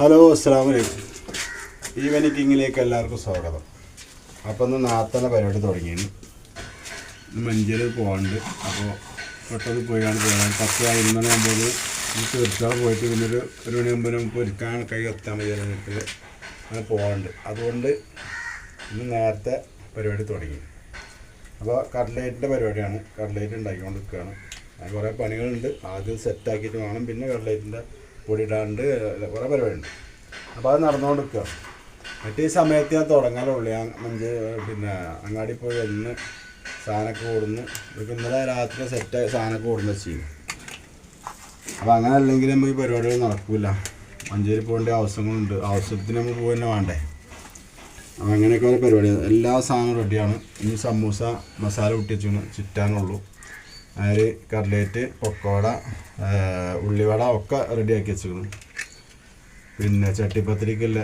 Hello അസ്സാം വലൈക്കും കിങ്ങിലേക്ക് എല്ലാവർക്കും സ്വാഗതം. അപ്പം ഒന്ന് നാത്തനെ പരിപാടി തുടങ്ങിയിരുന്നു മഞ്ചേരി പോകാണ്ട് അപ്പോൾ പെട്ടെന്ന് പോയാണ് പോകാൻ പത്ത് പതിനൊന്ന് ആകുമ്പോൾ തീർച്ചയാൾ പോയിട്ട് പിന്നെ ഒരു ഒരു മണിയാകുമ്പോൾ നമുക്ക് ഒരുക്കാൻ കൈ എത്താൻ വേണ്ടി അങ്ങനെ പോകാണ്ട് അതുകൊണ്ട് ഇന്ന് നേരത്തെ പരിപാടി തുടങ്ങി. അപ്പോൾ കട്ട്ലേറ്റിന്റെ പരിപാടിയാണ്. കട്ട്ലേറ്റ് ഉണ്ടാക്കിക്കൊണ്ട് നിൽക്കുകയാണ് അതിന് കുറേ പണികളുണ്ട്. ആദ്യം സെറ്റാക്കിയിട്ട് വേണം. പിന്നെ കട്ട്ലേറ്റിന്റെ പൊടി ഇടാണ്ട് കുറേ പരിപാടിയുണ്ട് അപ്പോൾ അത് നടന്നുകൊണ്ട് നിൽക്കുക മറ്റേ സമയത്ത് ഞാൻ തുടങ്ങാനുള്ളൂ ഞാൻ മഞ്ച് പിന്നെ അങ്ങാടി പോയി വന്ന് സാധനമൊക്കെ ഓടുന്നു ഇതൊക്കെ ഇന്നലെ രാത്രി സെറ്റ് സാധനമൊക്കെ ഓടുന്ന ചെയ്യും അപ്പോൾ അങ്ങനെ അല്ലെങ്കിൽ നമുക്ക് പരിപാടികൾ നടക്കില്ല മഞ്ചേരി പോകേണ്ട ആവശ്യങ്ങളുണ്ട്. ആവശ്യത്തിന് നമ്മൾ പോകുക തന്നെ വേണ്ടേ അങ്ങനെയൊക്കെ ഒരു പരിപാടി എല്ലാ സാധനവും റെഡിയാണ് ഇനി സമൂസ മസാല കുട്ടിച്ചു ചുറ്റാനുള്ളൂ. അതിൽ കട്ലേറ്റ് പൊക്കോട ഉള്ളിവട ഒക്കെ റെഡിയാക്കി വെച്ചിരിക്കുന്നു. പിന്നെ ചട്ടിപ്പത്തിരിക്കുള്ള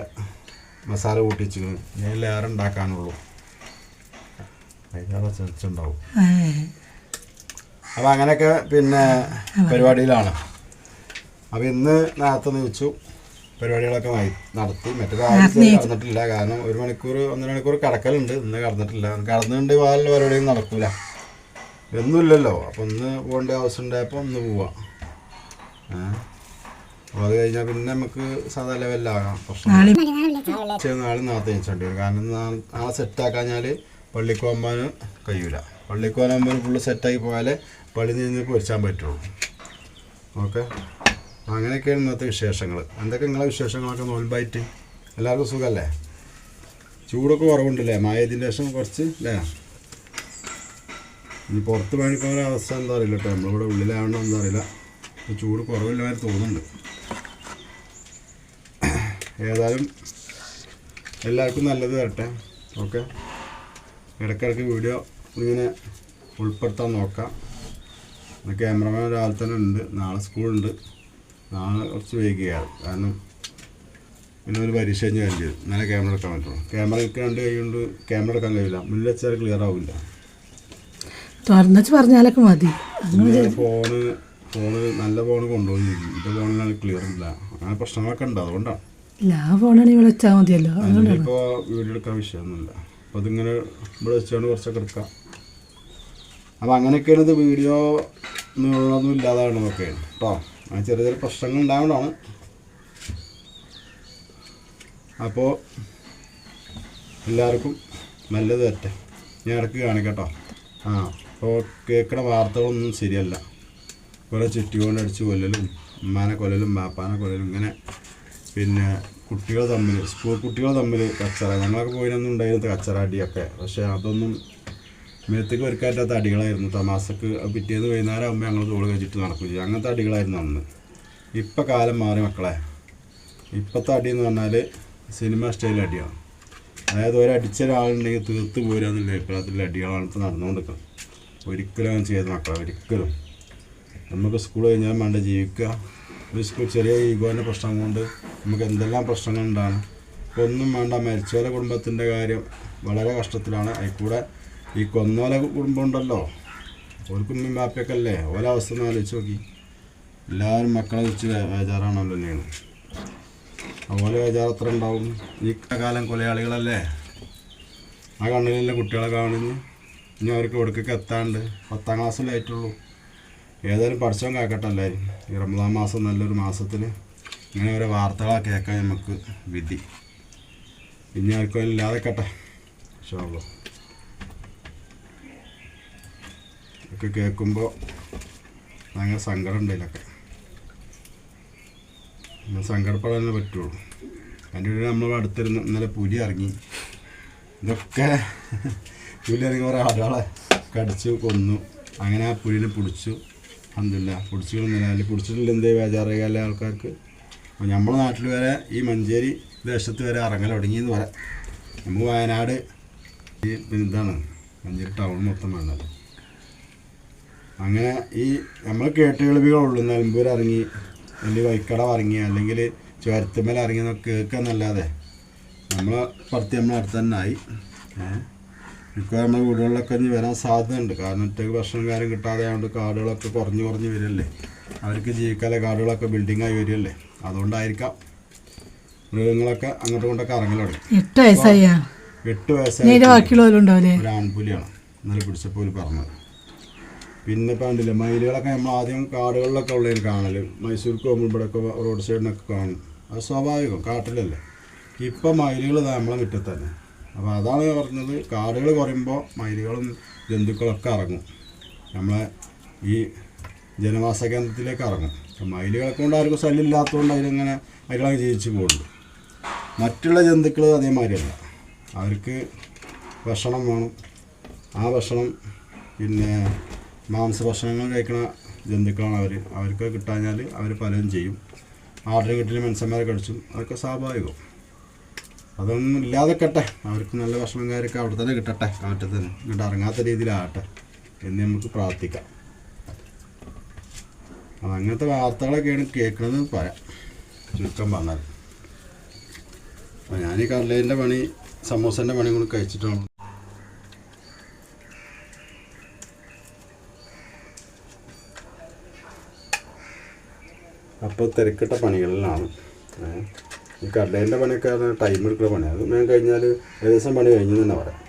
മസാല കൂട്ടിച്ചിരിക്കുന്നു ഞാൻ ലേറെ ഉണ്ടാക്കാനുള്ളൂ. അതിനകത്ത് ചെറുച്ചുണ്ടാവും അപ്പം അങ്ങനെയൊക്കെ പിന്നെ പരിപാടിയിലാണ്. അപ്പം ഇന്ന് നേരത്തെ നീച്ചു പരിപാടികളൊക്കെ നടത്തി. മറ്റേ ആഴ്ച കടന്നിട്ടില്ല. കാരണം ഒരു മണിക്കൂർ ഒന്നര മണിക്കൂർ കടക്കലുണ്ട്. ഇന്ന് കടന്നിട്ടില്ല. കടന്നിട്ടുണ്ട് വേറെ പരിപാടിയും നടക്കൂല. ഒന്നുമില്ലല്ലോ അപ്പം ഒന്ന് പോകേണ്ട ആവശ്യം ഉണ്ടായപ്പോൾ ഒന്ന് പോവാം. അപ്പോൾ അത് കഴിഞ്ഞാൽ പിന്നെ നമുക്ക് സാധാ ലെവലിലാകാം. പ്രശ്നം നാളെ നേരത്തെ വെച്ചോണ്ടി വരും കാരണം നാളെ സെറ്റാക്കാഞ്ഞാൽ പള്ളിക്ക് പോകാൻ കഴിയൂല. പള്ളിക്ക് പോകാനാകുമ്പോൾ ഫുള്ള് സെറ്റാക്കി പോയാലേ പള്ളി നിന്ന് പൊരിച്ചാൻ പറ്റുള്ളൂ. ഓക്കെ? അങ്ങനെയൊക്കെയാണ് ഇന്നത്തെ വിശേഷങ്ങൾ എന്തൊക്കെ നിങ്ങളെ വിശേഷങ്ങളൊക്കെ നോൽമ്പായിട്ട്? എല്ലാവർക്കും സുഖമല്ലേ ചൂടൊക്കെ കുറവുണ്ടല്ലേ? മായതിന്റെ ശേഷം കുറച്ച് അല്ലേ ഇനി പുറത്ത് പണിക്കുന്ന അവസ്ഥ എന്താ അറിയില്ല കേട്ടോ. നമ്മളിവിടെ ഉള്ളിലാണോ എന്താ അറിയില്ല. ചൂട് കുറവില്ല മാതിരി തോന്നുന്നുണ്ട്. ഏതായാലും എല്ലാവർക്കും നല്ലത് വരട്ടെ. ഓക്കെ? ഇടയ്ക്കിടയ്ക്ക് വീഡിയോ ഇങ്ങനെ ഉൾപ്പെടുത്താൻ നോക്കാം. ക്യാമറമാൻ രാവിലെ തന്നെ ഉണ്ട്. നാളെ സ്കൂളുണ്ട് നാളെ കുറച്ച് വൈകിയാണ്. കാരണം പിന്നെ ഒരു പരീക്ഷ കഴിഞ്ഞ് കഴിഞ്ഞ് നല്ല ക്യാമറ എടുക്കാൻ പറ്റുള്ളൂ. ക്യാമറ എനിക്ക് രണ്ട് ക്യാമറ എടുക്കാൻ കഴിയില്ല. മുന്നിൽ വെച്ചാൽ ക്ലിയർ ആവില്ല. തുറന്നച്ച് പറഞ്ഞാലൊക്കെ മതി. ഫോണ് ഫോണ് നല്ല ഫോണ് ഫോണിലാണ് ക്ലിയർ ഇല്ല. അങ്ങനെ പ്രശ്നങ്ങളൊക്കെ ഉണ്ട് അതുകൊണ്ടാണ്. ഇവിടെ വെച്ചാൽ മതിയല്ലോ. വീഡിയോ എടുക്കാൻ വിഷയമൊന്നുമില്ല. അപ്പോൾ അതിങ്ങനെ ഇവിടെ വെച്ചുകൊണ്ട് കുറച്ചൊക്കെ എടുക്കാം. അപ്പോൾ അങ്ങനെയൊക്കെയാണ് ഇത് വീഡിയോ ഒന്നും ഇല്ലാതാണ് ഒക്കെ കേട്ടോ അങ്ങനെ ചെറിയ ചെറിയ പ്രശ്നങ്ങൾ ഉണ്ടായതുകൊണ്ടാണ് അപ്പോൾ എല്ലാവർക്കും നല്ലത് തരട്ടെ ഞാൻ ഇടയ്ക്ക് കാണിക്കട്ടോ ആ. അപ്പോൾ കേൾക്കണ വാർത്തകളൊന്നും ശരിയല്ല. കുറേ ചുറ്റികൊണ്ട് അടിച്ച് കൊല്ലലും ഉമ്മാനെ കൊല്ലലും ബാപ്പാനെ കൊല്ലലും ഇങ്ങനെ പിന്നെ കുട്ടികൾ തമ്മിൽ സ്കൂൾ കുട്ടികൾ തമ്മിൽ കച്ചറ. ഞങ്ങളൊക്കെ പോയിനൊന്നും ഉണ്ടായിരുന്നു കച്ചറ അടിയൊക്കെ. പക്ഷേ അതൊന്നും മേത്തേക്ക് ഒരുക്കാറ്റാത്ത അടികളായിരുന്നു. തമാസക്ക് പിറ്റേന്ന് വൈകുന്നേരം ആകുമ്പോൾ ഞങ്ങൾ തോൾ കഴിച്ചിട്ട് നടക്കും ചെയ്യും അങ്ങനത്തെ അടികളായിരുന്നു അന്ന്. ഇപ്പം കാലം മാറി മക്കളെ. ഇപ്പോഴത്തെ അടി എന്ന് പറഞ്ഞാൽ സിനിമ സ്റ്റൈൽ അടിയാണ്. അതായത് ഒരടിച്ച ഒരാളുണ്ടെങ്കിൽ തീർത്ത് പോരാന്നുള്ള അഭിപ്രായത്തിലുള്ള അടികളാണ് ഇപ്പോൾ നടന്നുകൊണ്ടിരിക്കുന്നത്. ഒരിക്കലും ചെയ്ത് മക്കളെ ഒരിക്കലും. നമുക്ക് സ്കൂൾ കഴിഞ്ഞാൽ വേണ്ട ജീവിക്കുക. ഒരു സ്കൂൾ ചെറിയ ഈഗോന്റെ പ്രശ്നം കൊണ്ട് നമുക്ക് എന്തെല്ലാം പ്രശ്നങ്ങളുണ്ടാണ് ഇപ്പോൾ ഒന്നും വേണ്ട മരിച്ചോലെ കുടുംബത്തിന്റെ കാര്യം വളരെ കഷ്ടത്തിലാണ്. അതിൽ കൂടെ ഈ കൊന്നോലെ കുടുംബം ഉണ്ടല്ലോ. ഓർക്കും ബാപ്പയൊക്കെ അല്ലേ? ഓരോ അവസ്ഥ ഒന്ന് ആലോചിച്ച് നോക്കി. എല്ലാവരും മക്കളെ വെച്ച് വേചാറാണല്ലോ തന്നെയാണ് അതുപോലെ വേചാർ അത്ര ഉണ്ടാവും? ഈ കാലം കൊലയാളികളല്ലേ? ആ കണ്ണിലുള്ള കുട്ടികളെ കാണുന്നു ഇനി അവർക്ക് ഇവിടേക്കൊക്കെ എത്താണ്ട് പത്താം ക്ലാസ്സിലായിട്ടുള്ളൂ ഏതായാലും പഠിച്ചവൻ കേൾക്കട്ടെ എല്ലാവരും. ഈ റമദാൻ മാസം നല്ലൊരു മാസത്തിൽ ഇങ്ങനെ ഓരോ വാർത്തകളൊക്കെ കേൾക്കാൻ നമുക്ക് വിധി. ഇനി ആർക്കും ഇല്ലാതെ കേട്ടെ ഷോളോ ഒക്കെ കേൾക്കുമ്പോൾ ഭയങ്കര സങ്കടം ഉണ്ട് ഇതിലൊക്കെ സങ്കടപ്പെടാനേ പറ്റുള്ളൂ. അതിന്റെ ഇടയിൽ നമ്മൾ അടുത്തിരുന്ന് ഇന്നലെ പുലി ഇറങ്ങി. ഇതൊക്കെ പുലി ഇറങ്ങി കുറേ ആടുകളെ കടിച്ചു കൊന്നു. അങ്ങനെ ആ പുലിനെ പിടിച്ചു. അന്നില്ല പിടിച്ചു നിലയിൽ പിടിച്ചിട്ടില്ല എന്തേ? ബേജാറിയാലേ ആൾക്കാർക്ക്? അപ്പോൾ നമ്മുടെ നാട്ടിൽ വരെ ഈ മഞ്ചേരി ദേശത്ത് വരെ ഇറങ്ങൽ തുടങ്ങിയെന്ന് പറയാം. നമുക്ക് വയനാട് ഈ ഇതാണ്. മഞ്ചേരി ടൗൺ മൊത്തം വേണ്ടത് അങ്ങനെ ഈ നമ്മൾ കേട്ടുകേൾവികളുള്ളൂ നിലമ്പൂർ ഇറങ്ങി അല്ലെങ്കിൽ വൈക്കട ഇറങ്ങി അല്ലെങ്കിൽ ചുരത്തുമ്മൽ ഇറങ്ങി എന്നൊക്കെ കേൾക്കാന്നല്ലാതെ നമ്മളെ പുറത്ത് നമ്മളെ അടുത്ത് തന്നെ ആയി. ഏഹ്? മിക്കവാറും വീടുകളിലൊക്കെ ഇനി വരാൻ സാധ്യതയുണ്ട്. കാരണം ഒറ്റയ്ക്ക് ഭക്ഷണം കാര്യം കിട്ടാതെ ആയതുകൊണ്ട് കാടുകളൊക്കെ കുറഞ്ഞു കുറഞ്ഞ് വരില്ലേ അവർക്ക് ജീവിക്കാതെ കാടുകളൊക്കെ ബിൽഡിങ്ങായി വരികയല്ലേ. അതുകൊണ്ടായിരിക്കാം മൃഗങ്ങളൊക്കെ അങ്ങോട്ടും ഇങ്ങോട്ടൊക്കെ ഇറങ്ങൽ തുടങ്ങി. എട്ട് വയസ്സായി എട്ട് വയസ്സായി ഒരു ആൺപുലിയാണ്. ഇന്നലെ പിടിച്ചപ്പോൾ പറഞ്ഞത്. പിന്നെ ഇപ്പം കണ്ടില്ലേ മയിലുകളൊക്കെ നമ്മൾ ആദ്യം കാടുകളിലൊക്കെ ഉള്ളതിൽ കാണൽ. മൈസൂർക്ക് പോകുമ്പോൾ ഇവിടെയൊക്കെ റോഡ് സൈഡിനൊക്കെ കാണും. അത് സ്വാഭാവികം കാട്ടിലല്ലേ. ഇപ്പം മയിലുകൾ നമ്മളെ മുറ്റത്തന്നെ. അപ്പോൾ അതാണ് പറഞ്ഞത്. കാടുകൾ കുറയുമ്പോൾ മയിലുകളും ജന്തുക്കളൊക്കെ ഇറങ്ങും. നമ്മളെ ഈ ജനവാസ കേന്ദ്രത്തിലേക്ക് ഇറങ്ങും. അപ്പം മയിലുകളെ കൊണ്ട് ആർക്കും ശല്യമില്ലാത്തതുകൊണ്ട് അതിലിങ്ങനെ മയിലുകളെ ജീവിച്ചു പോകുന്നുണ്ട്. മറ്റുള്ള ജന്തുക്കൾ അതേമാതിരിയല്ല. അവർക്ക് ഭക്ഷണം വേണം. ആ ഭക്ഷണം പിന്നെ മാംസ ഭക്ഷണങ്ങൾ കഴിക്കുന്ന ജന്തുക്കളാണ് അവർ അവർക്ക് കിട്ടാഞ്ഞാൽ അവർ പലതും ചെയ്യും. ആടിനെ കിട്ടിയ മനുഷ്യന്മാരെ കടിച്ചും അതൊക്കെ സ്വാഭാവികം. അതൊന്നും ഇല്ലാതെക്കട്ടെ അവർക്ക് നല്ല ഭക്ഷണം കാര്യമൊക്കെ അവിടെ തന്നെ കിട്ടട്ടെ. കാറ്റത്ത് തന്നെ. ഇങ്ങോട്ട് ഇറങ്ങാത്ത രീതിയിലാകട്ടെ. എന്ന് നമുക്ക് പ്രാർത്ഥിക്കാം. അങ്ങനത്തെ വാർത്തകളൊക്കെയാണ് കേൾക്കുന്നത് പറയാം. ചുരുക്കം പറഞ്ഞാൽ. അപ്പം ഞാൻ ഈ കടലേന്റെ പണി സമോസന്റെ പണി കൂടി കഴിച്ചിട്ടാണ്. അപ്പോൾ തിരക്കിട്ട പണികളിലാണ്. ഏ. ഈ കടലേന്റെ പണിയൊക്കെ ടൈം എടുക്കുന്ന പണിയാണ് അത് ഞാൻ കഴിഞ്ഞാൽ ഏകദേശം പണി കഴിഞ്ഞു തന്നെ പറയാം.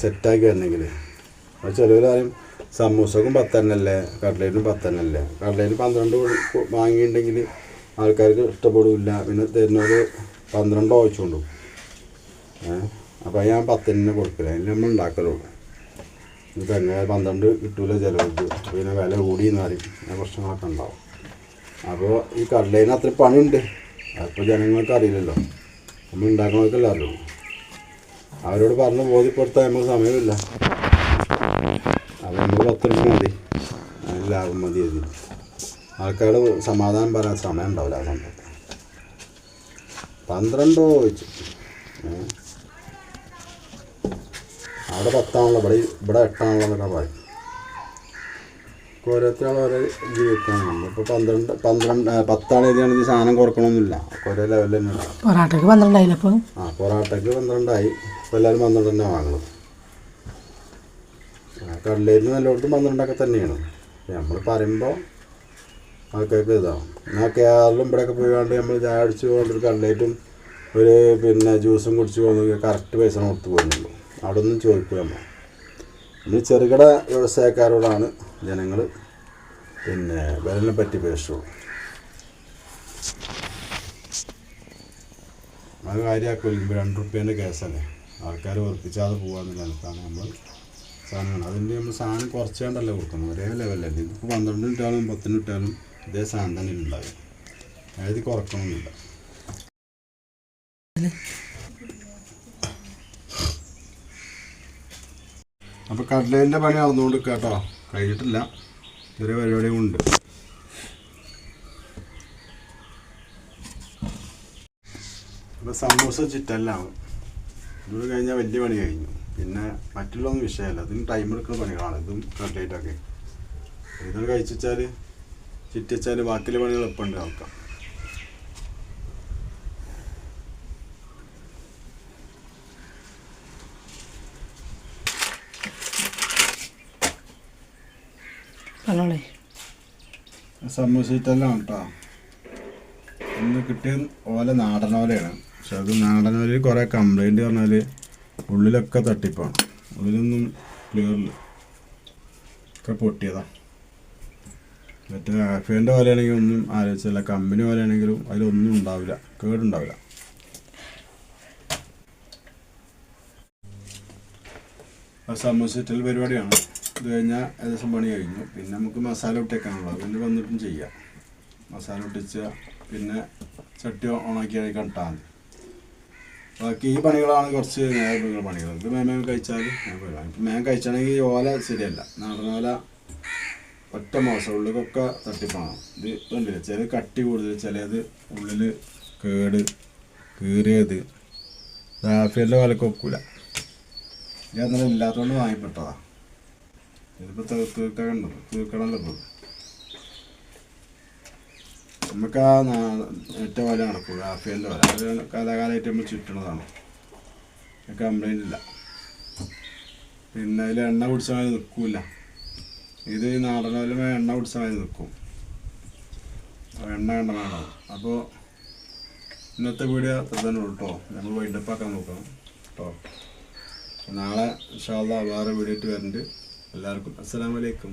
സെറ്റാക്കി വരണമെങ്കിൽ അത് ചിലവരാരും സമൂസക്കും പത്തെണ്ണല്ലേ കടലേനും പത്തെണ്ണല്ലേ കടലേന് പന്ത്രണ്ട് വാങ്ങിയിട്ടുണ്ടെങ്കിൽ ആൾക്കാർക്ക് ഇഷ്ടപ്പെടില്ല. പിന്നെ തരുന്നവർ പന്ത്രണ്ട് വെച്ചുകൊണ്ടു ഏഹ് അപ്പോൾ ഞാൻ പത്തെണ്ണിനെ കൊടുക്കില്ല അതിന് നമ്മൾ ഉണ്ടാക്കലുള്ളൂ. ഇത് എങ്ങനെ പന്ത്രണ്ട് കിട്ടൂല ചിലവർക്ക്. പിന്നെ വില കൂടി എന്ന് പറയും പ്രശ്നങ്ങളൊക്കെ ഉണ്ടാവും. അപ്പോൾ ഈ കടലേന് അത്ര പണിയുണ്ട്. അപ്പോൾ ജനങ്ങൾക്ക് അറിയില്ലല്ലോ നമ്മൾ ഉണ്ടാക്കണവർക്കല്ല അറിയുള്ളൂ അവരോട് പറഞ്ഞ് ബോധ്യപ്പെടുത്താൻ നമുക്ക് സമയമില്ല. അത് നമ്മൾ പത്ത് രൂപ മതി ലാഭം മതി അതിന് ആൾക്കാരോട് സമാധാനം പറയാൻ സമയം ഉണ്ടാവില്ല ആ സമയത്ത്. പന്ത്രണ്ടോ ചോദിച്ചു. അവിടെ പത്താണല്ലോ. ഇവിടെ ഇവിടെ എട്ടാണല്ലോ എന്നൊക്കെ പറയും. ഓരോരുത്തരും ഓരോ ജീവിതത്തിലാണ് നമ്മളിപ്പോൾ പന്ത്രണ്ട് പന്ത്രണ്ട് പത്താണ് എഴുതിയാണെങ്കിൽ സാധനം കുറക്കണമെന്നില്ല കുറെ ലെവലിൽ തന്നെ പൊറാട്ടക്ക് പന്ത്രണ്ടായില്ല അപ്പം ആ പൊറാട്ടയ്ക്ക് പന്ത്രണ്ടായി. ഇപ്പോൾ എല്ലാവരും പന്ത്രണ്ട് തന്നെ വാങ്ങണം. കടലേരിന് നല്ലോടത്തും പന്ത്രണ്ടൊക്കെ തന്നെയാണ്. നമ്മൾ പറയുമ്പോൾ ആൾക്കാർക്ക് ഇതാവും. എന്നാൽ കേരളം ഇവിടെയൊക്കെ പോയാണ്ട് നമ്മൾ ചായ അടിച്ച് പോകാണ്ട് ഒരു കടലേറ്റും ഒരു പിന്നെ ജ്യൂസും കുടിച്ച് പോകുന്നത് കറക്റ്റ് പൈസ കൊടുത്ത് പോകുന്നുള്ളൂ അവിടെ ഒന്നും ചോദിക്കുക നമ്മൾ നമ്മൾ ചെറുകിട വ്യവസായക്കാരോടാണ് ജനങ്ങൾ പിന്നെ വിരലിനെ പറ്റി പേശുള്ളൂ. അത് കാര്യമാക്കില്ല രണ്ട് റുപ്യേന്റെ കേസല്ലേ? ആൾക്കാർ ഉറപ്പിച്ചാതെ പോകാമെന്ന നിലത്താണ് നമ്മൾ സാധനങ്ങൾ അതിന്റെ നമ്മൾ സാധനം കുറച്ചാണ്ടല്ലേ കൊടുക്കുന്നത് ഒരേ ലെവലല്ലേ ഇതിപ്പോൾ പന്ത്രണ്ട് ഇട്ടാലും പത്തിന് ഇട്ടാലും ഇതേ സാധനം തന്നെ ഉണ്ടാകും അതായത് കുറക്കണമെന്നില്ല. കടലേന്റെ പണി നടന്നുകൊണ്ട് കേട്ടോ. കഴിഞ്ഞിട്ടില്ല. ചെറിയ പരിപാടിയും ഉണ്ട്. അപ്പോൾ സമൂസ ചിറ്റെല്ലാം. ഇത് കഴിഞ്ഞാൽ വലിയ പണി കഴിഞ്ഞു. പിന്നെ മറ്റുള്ളൊന്നും വിഷയമല്ല. ഇതിന് ടൈം എടുക്കുന്ന പണികളാണ്. ഇതും കട്ട്ലേറ്റൊക്കെ ഇതൊക്കെ കഴിച്ചാൽ ചിറ്റിച്ചാൽ ബാക്കിയുള്ള പണികൾ എളുപ്പമുണ്ട് നോക്കാം പറഞ്ഞോളേ സമൂസ ചിറ്റെല്ലാം കേട്ടോ ഇന്ന് കിട്ടിയ ഓല നാടൻ ഓലയാണ്. പക്ഷെ അത് നാടൻ ഓലയിൽ കുറേ കംപ്ലൈന്റ് ഉള്ളിലൊക്കെ തട്ടിപ്പാണ്. ഉള്ളിലൊന്നും ക്ലിയറില്ല ഒക്കെ പൊട്ടിയതാ. മറ്റേ ആഫിയന്റെ പോലെയാണെങ്കിൽ ഒന്നും ആലോചിച്ചില്ല. കമ്പനി പോലെയാണെങ്കിലും അതിലൊന്നും ഉണ്ടാവില്ല. കേടുണ്ടാവില്ല. അത് സമൂസറ്റൽ പരിപാടിയാണ്? ഇത് കഴിഞ്ഞാൽ ഏകദേശം പണി കഴിഞ്ഞു. പിന്നെ നമുക്ക് മസാല ഇട്ടേക്കാനുള്ളത് പിന്നെ വന്നിട്ടും ചെയ്യാം. മസാല ഇട്ടിച്ച പിന്നെ ചട്ടി ഓണാക്കി അതിൽ കണ്ടാൽ മതി. ബാക്കി ഈ പണികളാണ് കുറച്ച് നേരം പണികൾ. ഇത് മേമേം കഴിച്ചാൽ ഇപ്പം മേം കഴിച്ചാണെങ്കിൽ ഓല ശരിയല്ല. നാടൻ ഓല ഒറ്റ മാസം ഉള്ളിലൊക്കെ തട്ടിപ്പാണ്. ഇത് കണ്ടില്ല ചില കട്ടി കൂടുതൽ ചിലത് ഉള്ളിൽ കേട് കീറിയത് റാഫിയലിന്റെ വിലക്ക് ഒക്കൂല. ഞാൻ അന്നേരം ഇല്ലാത്തതുകൊണ്ട് വാങ്ങിപ്പെട്ടതാ. ഇതിപ്പോൾ കണ്ടോ? തീർക്കണമല്ലോ ഇപ്പോൾ നമുക്ക് ആ ഏറ്റ വല നടക്കും ആഫിയന്റെ വല. അത് കാലാകാലമായിട്ട് നമ്മൾ ചുറ്റണതാണ്. കംപ്ലൈന്റ് ഇല്ല. പിന്നെ അതിൽ എണ്ണ കുടിച്ചാൽ മതി നിൽക്കില്ല ഇത് നാടൻ എണ്ണ കുടിച്ചാൽ മതി നിൽക്കും എണ്ണ കണ്ടതാണ് അപ്പോൾ ഇന്നത്തെ വീഡിയോ അത്ര തന്നെ ഉള്ളൂ കേട്ടോ നമ്മൾ വൈൻഡപ്പാക്കാൻ നോക്കാം കേട്ടോ നാളെ ഇൻഷാല്ലാ വേറെ വീഡിയോ ആയിട്ട് വരുന്നുണ്ട് എല്ലാവർക്കും അസ്സലാമലൈക്കും